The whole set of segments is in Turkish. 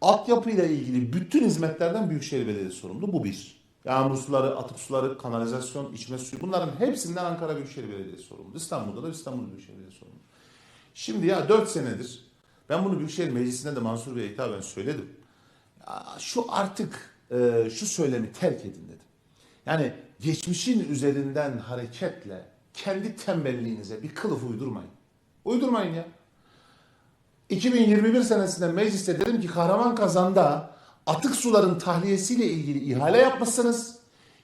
Altyapıyla ilgili bütün hizmetlerden Büyükşehir Belediyesi sorumlu. Bu bir. Yağmur suları, atık suları, kanalizasyon, içme suyu bunların hepsinden Ankara Büyükşehir Belediyesi sorumlu. İstanbul'da da İstanbul Büyükşehir Belediyesi sorumlu. Şimdi ya 4 senedir ben bunu Büyükşehir Meclisi'nde de Mansur Bey'e hitaben söyledim. Ya şu artık e, şu söylemi terk edin dedim. Yani geçmişin üzerinden hareketle kendi tembelliğinize bir kılıf uydurmayın. Uydurmayın ya. 2021 senesinde mecliste dedim ki Kahraman Kazan'da atık suların tahliyesiyle ilgili ihale yapmışsınız.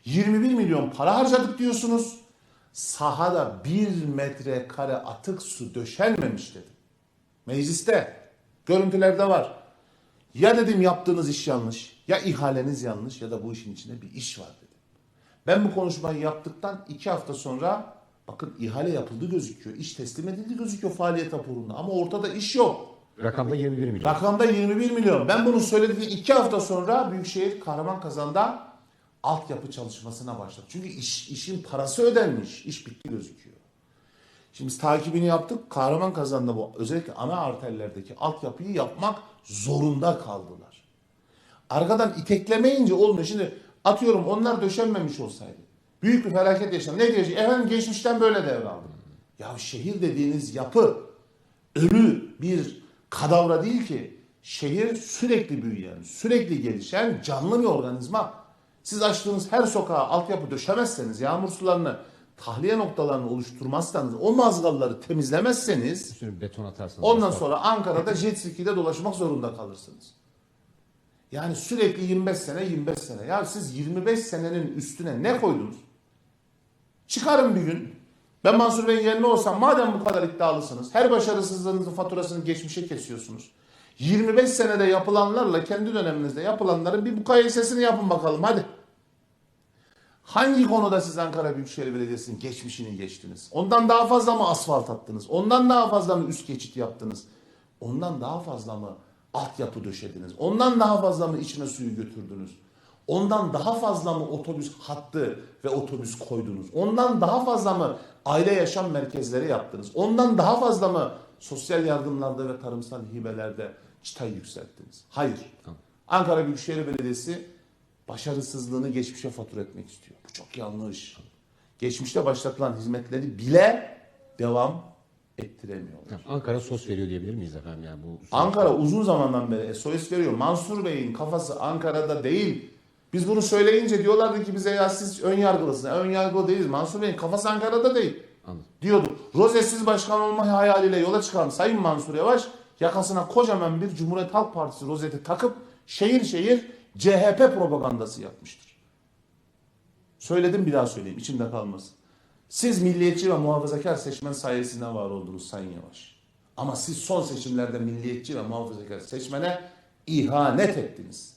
21 milyon para harcadık diyorsunuz. Sahada 1 metrekare atık su döşenmemiş dedim. Mecliste. Görüntülerde var. Ya dedim yaptığınız iş yanlış, ya ihaleniz yanlış ya da bu işin içinde bir iş var dedim. Ben bu konuşmayı yaptıktan iki hafta sonra bakın ihale yapıldı gözüküyor. İş teslim edildi gözüküyor faaliyet raporunda ama ortada iş yok. Rakamda 21 milyon. Rakamda 21 milyon. Ben bunu söylediğim iki hafta sonra Büyükşehir Kahraman Kazan'da altyapı çalışmasına başladı. Çünkü iş, işin parası ödenmiş. İş bitti gözüküyor. Şimdi biz takibini yaptık. Kahraman Kazan'da bu özellikle ana arterlerdeki altyapıyı yapmak zorunda kaldılar. Arkadan iteklemeyince olmuyor. Şimdi atıyorum onlar döşenmemiş olsaydı. Büyük bir felaket yaşandı. Ne diyecek? Efendim geçmişten böyle devraldım. Ya şehir dediğiniz yapı ölü bir kadavra değil ki. Şehir sürekli büyüyen, sürekli gelişen canlı bir organizma. Siz açtığınız her sokağa altyapı döşemezseniz, yağmur sularını, tahliye noktalarını oluşturmazsanız, o mazgalları temizlemezseniz beton atarsınız. Ondan asfalt. sonra Ankara'da jet ski'de dolaşmak zorunda kalırsınız. Yani sürekli 25 sene 25 sene. Ya siz 25 senenin üstüne ne koydunuz? Çıkarın bir gün. Ben Mansur Bey'in yerine olsam madem bu kadar iddialısınız. Her başarısızlığınızın faturasını geçmişe kesiyorsunuz. 25 senede yapılanlarla kendi döneminizde yapılanların bir mukayesesini yapın bakalım hadi. Hangi konuda siz Ankara Büyükşehir Belediyesi'nin geçmişini geçtiniz? Ondan daha fazla mı asfalt attınız? Ondan daha fazla mı üst geçit yaptınız? Ondan daha fazla mı altyapı döşediniz? Ondan daha fazla mı içme suyu götürdünüz? Ondan daha fazla mı otobüs hattı ve otobüs koydunuz? Ondan daha fazla mı aile yaşam merkezleri yaptınız? Ondan daha fazla mı sosyal yardımlarda ve tarımsal hibelerde çıtayı yükselttiniz? Hayır. Ankara Büyükşehir Belediyesi başarısızlığını geçmişe fatura etmek istiyor. Bu çok yanlış. Geçmişte başlatılan hizmetleri bile devam ettiremiyorlar. Ankara sos veriyor diyebilir miyiz efendim? Yani bu Ankara uzun zamandan beri SOS veriyor. Mansur Bey'in kafası Ankara'da değil. Biz bunu söyleyince diyorlardı ki bize ya siz ön yargılısınız. Ön yargılı değiliz. Mansur Bey'in kafası Ankara'da değil. Anladım. Diyordu. Rozesiz başkan olma hayaliyle yola çıkan Sayın Mansur Yavaş yakasına kocaman bir Cumhuriyet Halk Partisi rozeti takıp şehir şehir CHP propagandası yapmıştır. Söyledim bir daha söyleyeyim içimde kalmasın. Siz milliyetçi ve muhafazakar seçmen sayesinde var oldunuz Sayın Yavaş. Ama siz son seçimlerde milliyetçi ve muhafazakar seçmene ihanet ettiniz.